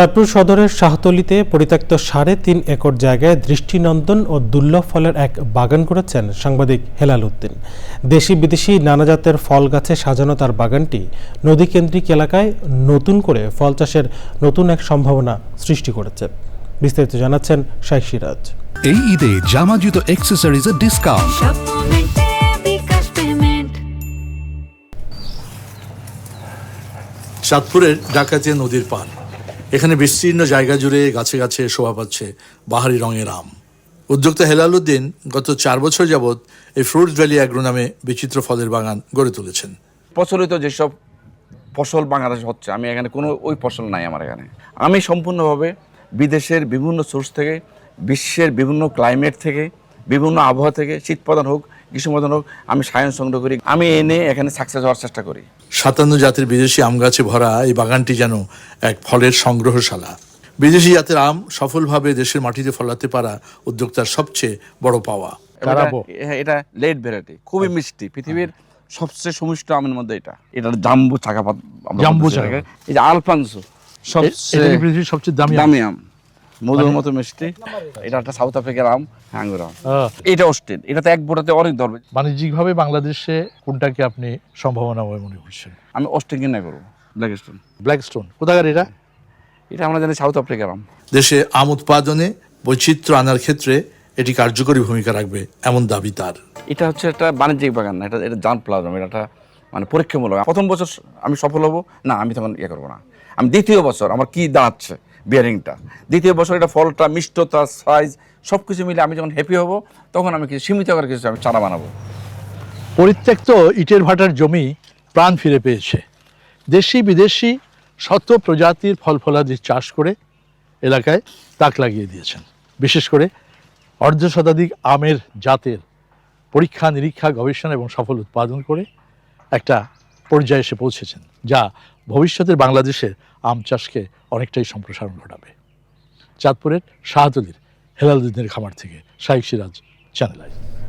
চাঁদপুর সদরের শাহতলিতে পরিত্যক্ত সাড়ে তিন একর জায়গায় দৃষ্টিনন্দন ও দুর্লভ ফলের এক বাগান করেছেন সাংবাদিক হেলাল উদ্দিন। দেশি বিদেশি নানা জাতের ফল গাছে সাজানো তার বাগানটি নদীকেন্দ্রিক এলাকায় নতুন করে ফল চাষের নতুন এক সম্ভাবনা সৃষ্টি করেছে। বিস্তারিত জানাচ্ছেন শাইখ সিরাজ। এই ঈদে জামা জুতো অ্যাক্সেসরিজের ডিসকাউন্ট চাঁদপুরের ডাকাতিয়া নদীর পার এখানে বিস্তীর্ণ জায়গা জুড়ে গাছে গাছে শোভা পাচ্ছে বাহারি রঙের আম। উদ্যোক্তা হেলাল উদ্দিন গত চার বছর যাবৎ এই ফ্রুটস ভ্যালি অ্যাগ্রো নামে বিচিত্র ফলের বাগান গড়ে তুলেছেন। প্রচলিত যেসব ফসল বাংলাদেশ হচ্ছে, আমি এখানে কোনো ওই ফসল নাই আমার এখানে। আমি সম্পূর্ণভাবে বিদেশের বিভিন্ন সোর্স থেকে, বিশ্বের বিভিন্ন ক্লাইমেট থেকে, বিভিন্ন আবহাওয়া থেকে শীত প্রদান হোক গ্রীষ্ম প্রদান হোক আমি সায়ন সংগ্রহ করি। আমি এনে এখানে সাকসেস হওয়ার চেষ্টা করি। সাতান্ন জাতের বিদেশি আম গাছে ভরা এই বাগানটি যেন এক ফলের সংগ্রহশালা। বিদেশি জাতের আম সফলভাবে দেশের মাটিতে ফলাতে পারা উদ্যোক্তার সবচেয়ে বড় পাওয়া। এটা- হ্যাঁ, লেট ভ্যারাইটি খুবই মিষ্টি। পৃথিবীর সবচেয়ে সুমিষ্ট আমের মধ্যে এটা। এটা জাম্বু চাকাপাত। আমরা জাম্বু। এটাকে। এই যে আলফানসো। সবচেয়ে পৃথিবীর সবচেয়ে দামি? দামি আম। মধুর মতো মিষ্টি। এটা। একটা সাউথ আফ্রিকার আম আঙ্গুর আম এটা অস্ট্রেল এটাতে এক বোটাতে অনেক ধরবে বাণিজ্যিকভাবে বাংলাদেশে কোনটাকে আপনি সম্ভাবনাময় মনে করছেন? আমি অস্ট্রেল কিনা করব ব্ল্যাক স্টোন ব্ল্যাক স্টোন কোথাকার এটা? এটা আমরা জানি সাউথ আফ্রিকার আম। দেশে আম উৎপাদনে বৈচিত্র্য আনার ক্ষেত্রে এটি কার্যকরী ভূমিকা রাখবে এমন দাবি তার। এটা হচ্ছে একটা বাণিজ্যিক বাগান না এটা এটা জান প্লাজম এটা একটা মানে পরীক্ষামূলক। প্রথম বছর আমি সফল হব না আমি তখন ইয়ে করব না। আমি দ্বিতীয় বছর আমার কি দাঁড়াচ্ছে? বিয়ারিংটা। দ্বিতীয় বছর এটা ফলটা, মিষ্টতা সাইজ সব কিছু মিলে আমি যখন হ্যাপি হব, তখন আমি কিছু সীমিত করে কিছু আমি চারা বানাবো। পরিত্যক্ত ইটের ভাটার জমি প্রাণ ফিরে পেয়েছে। দেশি বিদেশি শত প্রজাতির ফল ফলাদি চাষ করে এলাকায় তাক লাগিয়ে দিয়েছেন। বিশেষ করে অর্ধ শতাধিক আমের জাতের পরীক্ষা, নিরীক্ষা, গবেষণা এবং সফল উৎপাদন করে একটা পর্যায়ে এসে পৌঁছেছেন, যা ভবিষ্যতের বাংলাদেশের আম চাষকে অনেকটাই সম্প্রসারণ ঘটাবে। চাঁদপুরের শাহতলির হেলালুদ্দিনের খামার থেকে শাহিক সিরাজ চ্যানেল